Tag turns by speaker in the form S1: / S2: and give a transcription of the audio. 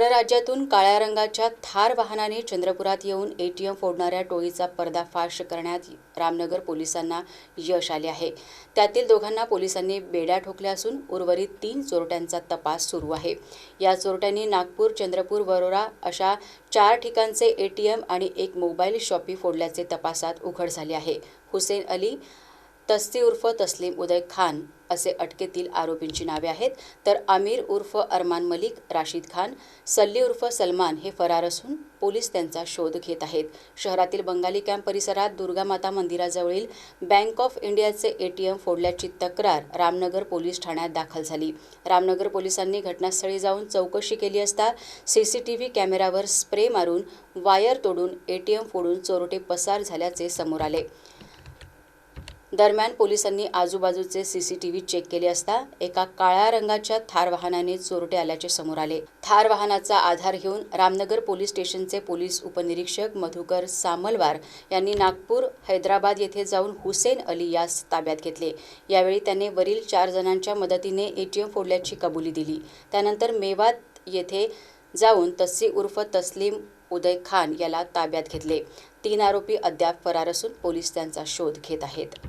S1: परराज्यातून काळ्या रंगाच्या थार वाहनाने चंद्रपुरात येऊन एटीएम फोडणाऱ्या टोळीचा पर्दाफाश करण्यात रामनगर पोलिसांना यश आले आहे. त्यातील दोघांना पोलिसांनी बेड्या ठोकल्या असून उर्वरित तीन चोरट्यांचा तपास सुरू आहे. या चोरट्यांनी नागपूर चंद्रपूर वरोरा अशा चार ठिकाणचे एटीएम आणि एक मोबाईल शॉपी फोडल्याचे तपासात उघड झाले आहे. हुसेन अली तस्ती उर्फ तस्लीम उदय खान असे अटकेतील आरोपींची नावे आहेत. तर आमिर उर्फ अरमान मलिक राशीद खान सल्ली उर्फ सलमान हे फरार असून पोलीस त्यांचा शोध घेत आहेत. शहरातील बंगाली कॅम्प परिसरात दुर्गामाता मंदिराजवळील बँक ऑफ इंडियाचे एटीएम फोडल्याची तक्रार रामनगर पोलीस ठाण्यात दाखल झाली. रामनगर पोलिसांनी घटनास्थळी जाऊन चौकशी केली असता सीसीटीव्ही कॅमेऱ्यावर स्प्रे मारून वायर तोडून एटीएम फोडून चोरटे पसार झाल्याचे समोर आले. दरम्यान पोलिसांनी आजूबाजूचे सीसीटीव्ही चेक केले असता एका काळ्या रंगाच्या थार वाहनाने चोरटे आल्याचे समोर आले. थार वाहनाचा आधार घेऊन रामनगर पोलीस स्टेशनचे पोलीस उपनिरीक्षक मधुकर सामलवार यांनी नागपूर हैदराबाद येथे जाऊन हुसेन अली यास ताब्यात घेतले. यावेळी त्याने वरील चार जणांच्या मदतीने एटीएम फोडल्याची कबुली दिली. त्यानंतर मेवात येथे जाऊन तस्सी उर्फ तस्लीम उदय खान याला ताब्यात घेतले. तीन आरोपी अद्याप फरार असून पोलीस त्यांचा शोध घेत आहेत.